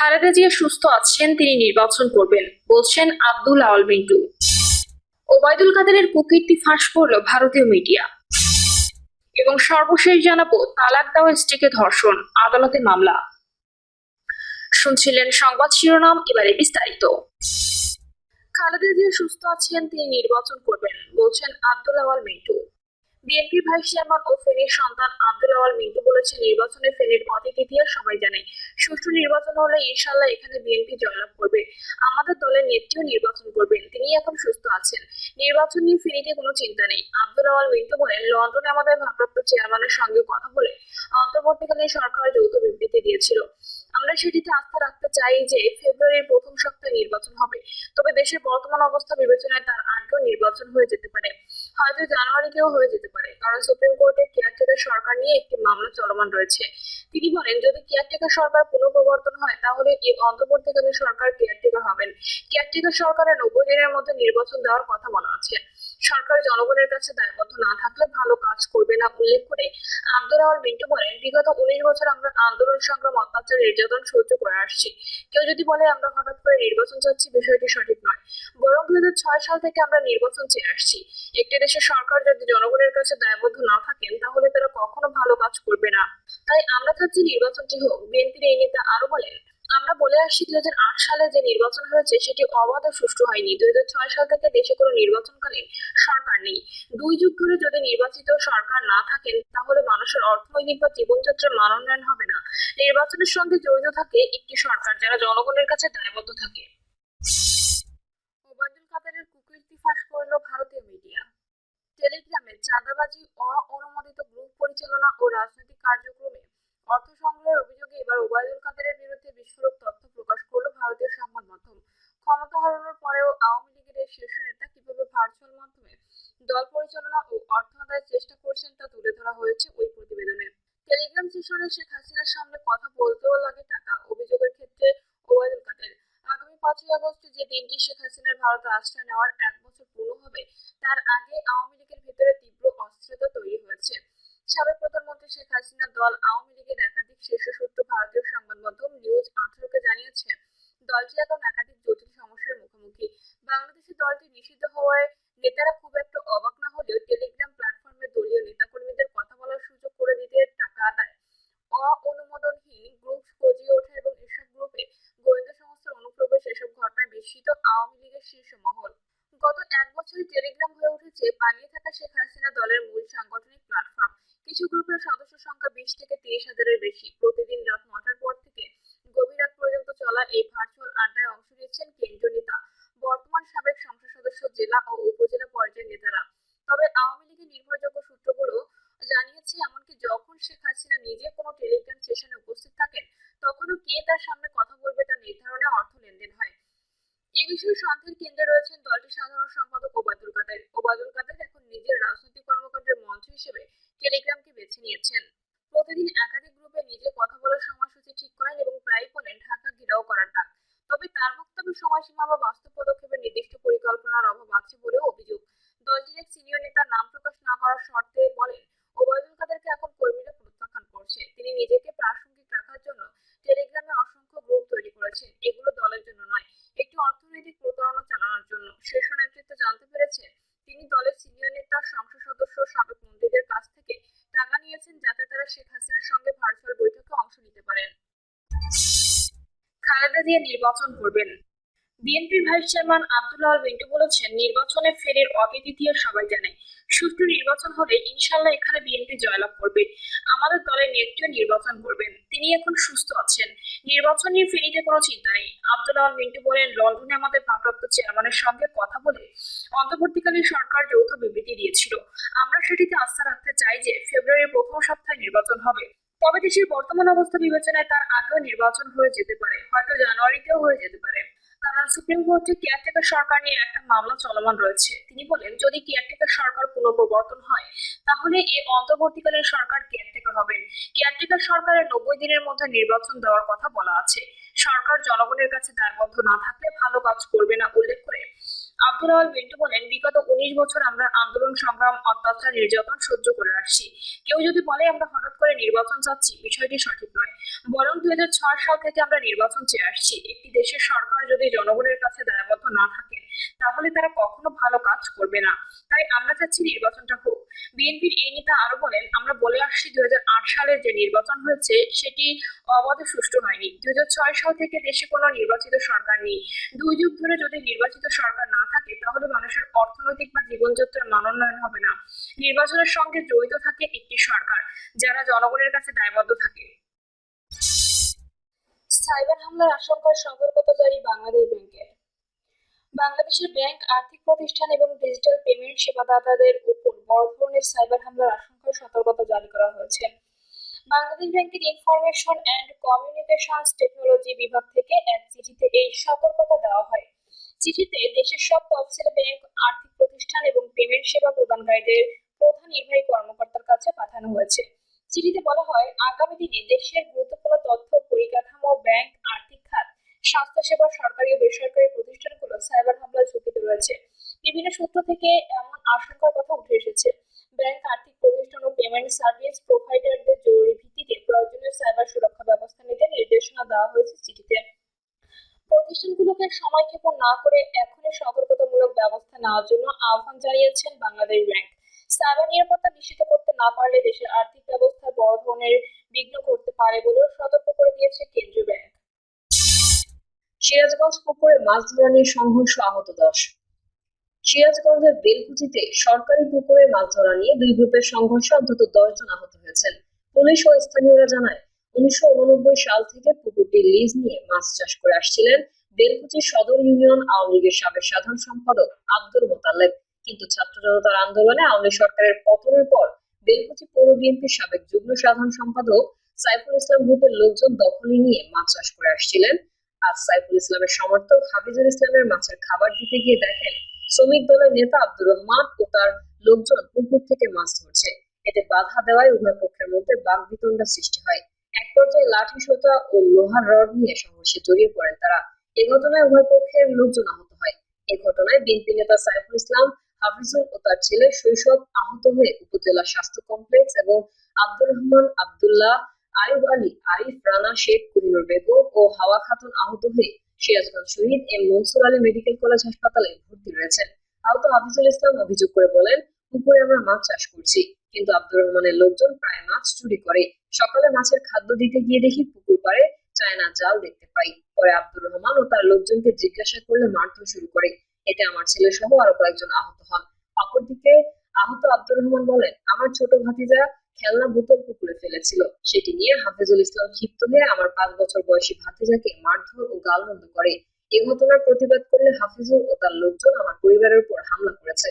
খালেদা জিয়া সুস্থ আছেন, তিনি নির্বাচন করবেন, বলছেন আব্দুল আওয়াল মিন্টু। ওবায়দুল কাদেরের কুকীর্তি ফাঁস করল ভারতীয় মিডিয়া। এবং সর্বশেষ জানাব, তালাক দেওয়া স্ত্রীকে ধর্ষণ, আদালতে মামলা। শুনছিলেন সংবাদ শিরোনাম, এবারে বিস্তারিত। খালেদা জিয়া সুস্থ আছেন, তিনি নির্বাচন করবেন, বলছেন Abdul Awal Mintu. BNP vice chairman ও ফেনীর সন্তান আব্দুল আওয়াল মিন্টু বলেছেন, নির্বাচনে ফেনীর অতীত ইতিহাস সবাই জানে। সুষ্ঠু নির্বাচন হলে ইনশাল্লাহ এখানে বিএনপি জয়লাভ করবে। আমাদের দলের নেত্রীও নির্বাচন করবেন তিনি এখন সুস্থ আছেন। নির্বাচন নিয়ে ফেনীতে কোনো চিন্তা নেই। আব্দুল আওয়াল মিন্টু বলেন, লন্ডনে আমাদের ভারপ্রাপ্ত চেয়ারম্যানের সঙ্গে কথা বলে অন্তর্বর্তীকালীন সরকার যৌথ বিবৃতি দিয়েছিল। আমরা সেটিতে আস্থা রাখতে চাই যে ফেব্রুয়ারির প্রথম সপ্তাহে নির্বাচন হবে। তবে দেশের বর্তমান অবস্থা বিবেচনায় তার আগেও নির্বাচন হয়ে যেতে পারে। হয়তো জানুয়ারিতেও হয়ে যেতে পারে। কারণ সুপ্রিম কোর্টে কেয়ারটেকার সরকার নিয়ে একটি মামলা চলমান রয়েছে। তিনি বলেন, যদি কেয়ারটেকার সরকার পুনঃপ্রবর্তন হয়, তাহলে এই অন্তর্বর্তীকালীন সরকার কেয়ারটেকার হবেন। কেয়ারটেকার সরকারের নব্বই দিনের মধ্যে নির্বাচন দেওয়ার কথা বলা আছে। সরকার জনগণের কাছে দায়বদ্ধ না থাকলে ভালো কাজ করবে না উল্লেখ করে আব্দুল আওয়াল মিন্টু বলেন, বিগত উনিশ বছর আমরা আন্দোলন সংগ্রাম, অত্যাচার, নির্যাতন সহ্য করে আসছি। কেউ যদি বলে আমরা হঠাৎ করে নির্বাচন চাচ্ছি, বিষয়টি সঠিক বরং দুই হাজার ছয় সাল থেকে আমরা নির্বাচন চেয়ে আসছি। একটি দেশের সরকার যদি জনগণের কাছে দায়বদ্ধ না থাকেন, তাহলে তারা কখনো ভালো কাজ করবে না। তাই আমরা চাচ্ছি নির্বাচনটি হোক, বিএনপির এই নেতা আরও বলেন, আমরা বলে আসছি দুই হাজার আট সালে যে নির্বাচন হয়েছে, সেটি অবাধ ও সুষ্ঠু হয়নি। দুই হাজার ছয় সাল থেকে দেশে কোনো নির্বাচনকালীন সরকার নেই। দুই যুগ ধরে যদি নির্বাচিত সরকার না থাকেন, তাহলে মানুষের অর্থনৈতিক বা জীবনযাত্রার মান উন্নয়ন হবে না। নির্বাচনের সঙ্গে জড়িত থাকে একটি সরকার, যারা জনগণের কাছে দায়বদ্ধ থাকে। কাদেরের কুকীর্তি ফাঁস করল ভারতীয় মিডিয়া। টেলিগ্রামে চাঁদাবাজি অননুমোদিত গ্রুপ পরিচালনা ও রাজনৈতিক কার্যক্রমে অর্থ সংগ্রহের অভিযোগে এবার ওবায়দুল কাদেরের বিরুদ্ধে বিস্ফোরক তথ্য প্রকাশ করল ভারতীয় সংবাদ মাধ্যম। ক্ষমতা হারানোর পরেও আওয়ামী লীগের এই শীর্ষ নেতা কীভাবে ভার্চুয়াল মাধ্যমে দল পরিচালনা ও অর্থ আদায়ের চেষ্টা করছেন তা তুলে ধরা হয়েছে ওই প্রতিবেদনে। টেলিগ্রাম সেশনে শেখ হাসিনার সামনে কথা বলতেও লাগে টাকা অভিযোগের ক্ষেত্রে ওবায়দুল কাদের আগামী পাঁচই আগস্ট যে দিনটি শেখ হাসিনার ভারতে আশ্রয় নেওয়ার এক বছর পূর্ণ হবে, তার আগে আওয়ামী লীগের ভেতরে তীব্র অস্থিরতা তৈরি হয়েছে। সাবেক প্রধানমন্ত্রী শেখ হাসিনার দল আওয়ামী লীগের একাধিক শীর্ষ সূত্র ভারতীয় সংবাদ মাধ্যম নিউজ আঠারোকে জানিয়েছে, দলটি এখন একাধিক জটিল সমস্যার মুখোমুখি। বাংলাদেশে দলটি নিষিদ্ধ হওয়ায় নেতারা খুব একটা অবাক না হলেও টেলিগ্রাম প্ল্যাটফর্মে দলীয় নেতাকর্মীদের কথা বলার সুযোগ করে দিতে টাকা আদায়। অনুমোদনহীন গ্রুপ গজিয়ে ওঠা এবং বিস্মিত আওয়ামী লীগের শীর্ষ মহল। গত এক বছরে টেলিগ্রাম হয়ে উঠেছে, পালিয়ে থাকা শেখ হাসিনা দলের মূল সাংগঠনিক প্ল্যাটফর্ম কিছু গ্রুপের সদস্য সংখ্যা বিশ থেকে তিরিশ হাজারের বেশি। প্রতিদিন রাত নটার পর থেকে গভীর রাত পর্যন্ত চলা এই ভার্চুয়াল আড্ডায় অংশ নিচ্ছেন কেন্দ্রীয় নেতা। বর্তমান সাবেক সংসদ সদস্য জেলা ও উপজেলা পর্যায়ের নেতারা। তবে আওয়ামী লীগের নির্ভরযোগ্য সূত্রগুলো জানিয়েছে, এমনকি যখন শেখ হাসিনা নিজে কোনো টেলিগ্রাম সেশনে উপস্থিত থাকেন, তখনও কে তার সামনে কথা বলবে তা নির্ধারণে অর্থ লেনদেন হয়। এ বিষয়ে সন্দেহের কেন্দ্রে রয়েছেন দলটির সাধারণ সম্পাদক ওবায়দুল কাদের। ওবায়দুল কাদের এখন নিজের রাজনৈতিক কর্মকাণ্ডের মঞ্চ হিসেবে টেলিগ্রামকে বেছে নিয়েছেন। প্রতিদিন একাধিক গ্রুপে নিজে কথা বলার সময়সূচি ঠিক করেন এবং প্রায় বলেন, ঢাকা ঘেরাও করার ডাক। তবে তার বক্তব্যে সময়সীমা বা বাস্তব পদক্ষেপের নির্দিষ্ট পরিকল্পনার অভাব আছে বলেও অভিযোগ। দলটির এক সিনিয়র নেতা নাম প্রকাশ না করার শর্তে বলেন ওবায়দুল কাদেরকে এখন কর্মীরা প্রত্যাখ্যান করছে তিনি নিজেকে প্রাসঙ্গিক রাখার জন্য টেলিগ্রামে অসংখ্য গ্রুপ তৈরি করেছেন এগুলো দলের জন্য নয় একটি অর্থনৈতিক প্রতারণা জন্য। শীর্ষ নেতৃত্ব জানতে পেরেছে, তিনি দলের সিনিয়র নেতা সংসদ সদস্য সাবেক মন্ত্রীদের কাছ থেকে টাকা নিয়েছেন যাতে তারা শেখ হাসিনার সঙ্গে ভার্চুয়াল বৈঠকে অংশ নিতে পারেন। খালেদা জিয়া নির্বাচন করবেন। বিএনপির ভাইস চেয়ারম্যান আব্দুল্লাহ মিন্টু বলেছেন, নির্বাচনে ফেরের অতীত সবাই জানে। সুষ্ঠু নির্বাচন হলে ইনশাল্লাহ এখানে বিএনপি জয়লাভ করবে। আমাদের দলের নেত্রীও নির্বাচন করবেন। তিনি এখন সুস্থ আছেন। নির্বাচন নিয়ে ফেনীতে কোনো চিন্তা নেই। আব্দুল্লাহ মিন্টু বলেন, লন্ডনে আমাদের ভারপ্রাপ্ত চেয়ারম্যানের সঙ্গে কথা বলে অন্তর্বর্তীকালীন সরকার যৌথ বিবৃতি দিয়েছিল। আমরা সেটিতে আস্থা রাখতে চাই যে ফেব্রুয়ারির প্রথম সপ্তাহে নির্বাচন হবে। তবে দেশের বর্তমান অবস্থা বিবেচনায় তার আগেও নির্বাচন হয়ে যেতে পারে। হয়তো জানুয়ারিতেও হয়ে যেতে পারে। সুপ্রিম কোর্টে কেয়ারটেকার সরকার নিয়ে একটা মামলা চলমান রয়েছে। তিনি বলেন, যদি কেয়ারটেকার সরকার হয়, তাহলে এই অন্তর্বর্তীকালীন সরকার কেয়ারটেকার হবেন। কেয়ারটেকার সরকারের নব্বই দিনের মধ্যে নির্বাচন দেওয়ার কথা বলা আছে। সরকার জনগণের কাছে দায়বদ্ধ না থাকলে ভালো কাজ করবে না, উল্লেখ করে আব্দুল আওয়াল মিন্টু বলেন, বিগত উনিশ বছর আমরা আন্দোলন, সংগ্রাম, অত্যাচার, নির্যাতন সহ্য করে আসছি। কেউ যদি বলে আমরা হঠাৎ করে নির্বাচন চাচ্ছি, বিষয়টি সঠিক নয়। বরং দুই হাজার ছয় সাল থেকে আমরা নির্বাচন চেয়ে আসছি। একটি দেশের সরকার যদি জনগণের কাছে দায়বদ্ধ না থাকে, তাহলে তারা কখনো ভালো কাজ করবে না। তাই আমরা চাচ্ছি নির্বাচনটা হোক। বিএনপির এই নেতা আরও বলেন, আমরা বলে আসছি দুই হাজার আট সালের যে নির্বাচন হয়েছে, সেটি অবাধ সুষ্ঠু হয়নি। দুই হাজার ছয় সাল থেকে দেশে কোনো নির্বাচিত সরকার নেই। দুই যুগ ধরে যদি নির্বাচিত সরকার না থাকে, তাহলে মানুষের অর্থনৈতিক বা জীবনযাত্রার মান উন্নয়ন হবে না। নির্বাচনের সঙ্গে জড়িত থাকে একটি সরকার, যারা জনগণের কাছে দায়বদ্ধ থাকে। সাইবার হামলার আশঙ্কায় সতর্কতা জারি বাংলাদেশ ব্যাংকের বাংলাদেশের ব্যাংক, আর্থিক প্রতিষ্ঠান এবং ডিজিটাল পেমেন্ট সেবাদাতাদের উপর বড় ধরনের সাইবার হামলার আশঙ্কায় সতর্কতা জারি করা হয়েছে। বাংলাদেশ ব্যাংকের ইনফরমেশন অ্যান্ড কমিউনিকেশনস টেকনোলজি বিভাগ থেকে এক চিঠিতে এই সতর্কতা দেওয়া হয়। চিঠিতে দেশের সব তফসিল ব্যাংক, আর্থিক প্রতিষ্ঠান এবং পেমেন্ট সেবা প্রদানকারীদের প্রধান নির্বাহী কর্মকর্তার কাছে পাঠানো হয়েছে। চিঠিতে বলা হয়, আগামী দিনে দেশের গুরুত্বপূর্ণ তথ্য পরিকাঠামো ব্যাংক আর্থিক খাত স্বাস্থ্যসেবা সরকারি ও বেসরকারি প্রতিষ্ঠানগুলো সাইবার হামলার ঝুঁকিতে রয়েছে। বিভিন্ন সূত্র থেকে এমন আশঙ্কার কথা উঠে এসেছে। ব্যাংক আর্থিক প্রতিষ্ঠান ও পেমেন্ট সার্ভিস প্রোভাইডারদের জরুরি ভিত্তিতে প্রয়োজনীয় সাইবার সুরক্ষা ব্যবস্থা নিতে নির্দেশনা দেওয়া হয়েছে চিঠিতে। প্রতিষ্ঠানগুলোকে সময়ক্ষেপণ না করে এখনই সতর্কতামূলক ব্যবস্থা নেওয়ার জন্য আহ্বান জানিয়েছেন বাংলাদেশ ব্যাংক। সাইবার নিরাপত্তা নিশ্চিত করতে না পারলে দেশের আর্থিক ব্যবস্থায় বড় ধরনের বিঘ্ন ঘটতে পারে বলেও সতর্ক করে দিয়েছে কেন্দ্রীয় ব্যাংক। সিরাজগঞ্জ পুকুরে মাছ ধরা নিয়ে সংঘর্ষ আহত দশ। সিরাজগঞ্জের বেলকুচিতে সরকারি পুকুরে মাছ ধরা নিয়ে দুই গ্রুপের সংঘর্ষে অন্তত দশ জন আহত হয়েছেন। পুলিশ ও স্থানীয়রা জানায়, উনিশশো উননব্বই সাল থেকে পুকুরটি লিজ নিয়ে মাছ চাষ করে আসছিলেন বেলকুচি সদর ইউনিয়ন আওয়ামী লীগের সাবেক সাধারণ সম্পাদক আব্দুল মোতালেব। কিন্তু ছাত্র জনতার আন্দোলনে আওয়ামী সরকারের পতনের পর বেলকুচি পৌর বিএনপির সাবেক যুগ্ম সাধারণ সম্পাদক সাইফুল ইসলাম গ্রুপের লোকজন দখলে নিয়ে মাছ চাষ করে আসছিলেন। আজ সাইফুল ইসলামের সমর্থক হাফিজুল ইসলামের মাছের খাবার দিতে গিয়ে দেখেন শ্রমিক দলের নেতা আব্দুর রহমান ও তার লোকজন পুকুর থেকে মাছ ধরছে। এতে বাধা দেওয়ায় উভয় পক্ষের মধ্যে বাগবিতণ্ডা সৃষ্টি হয়। এক পর্যায়ে লাঠি, সোতা ও লোহার রড নিয়ে সংঘর্ষে জড়িয়ে পড়েন তারা। এ ঘটনায় উভয় পক্ষের লোকজন আহত হয়। এ ঘটনায় বিএনপি নেতা সাইফুল ইসলাম হাফিজুল ও তার ছেলে শৈশব আহত হয়ে উপজেলা স্বাস্থ্য কমপ্লেক্স এবং আব্দুর রহমান, আব্দুল্লাহ, আয়ুব আলী, আরিফ, রানা, শেখ কুহিনুর বেগম ও হাওয়া খাতুন আহত হয়ে Sirajganj Shahid M Mansur Ali medical college হাসপাতালে ভর্তি রয়েছেন। আহত হাফিজুল ইসলাম অভিযোগ করে বলেন, পুকুরে আমরা মাছ চাষ করছি, কিন্তু আব্দুর রহমানের লোকজন প্রায় মাছ চুরি করে। সকালে মাছের খাদ্য দিতে গিয়ে দেখি পুকুর পাড়ে চায়না জাল দেখতে পাই। পরে আব্দুর রহমান ও তার লোকজনকে জিজ্ঞাসা করলে মারধর শুরু করে। এতে আমার ছেলে সহ আরও কয়েকজন আহত হন। অপরদিকে আহত আব্দুর রহমান বলেন, আমার ছোট ভাতিজা খেলনা বোতল পুকুরে ফেলেছিল। সেটি নিয়ে হাফিজুল ইসলাম ক্ষিপ্ত হয়ে আমার পাঁচ বছর বয়সী ভাতিজাকে মারধর ও গালমন্দ করে। এ ঘটনার প্রতিবাদ করলে হাফিজুল ও তার লোকজন আমার পরিবারের উপর হামলা করেছে।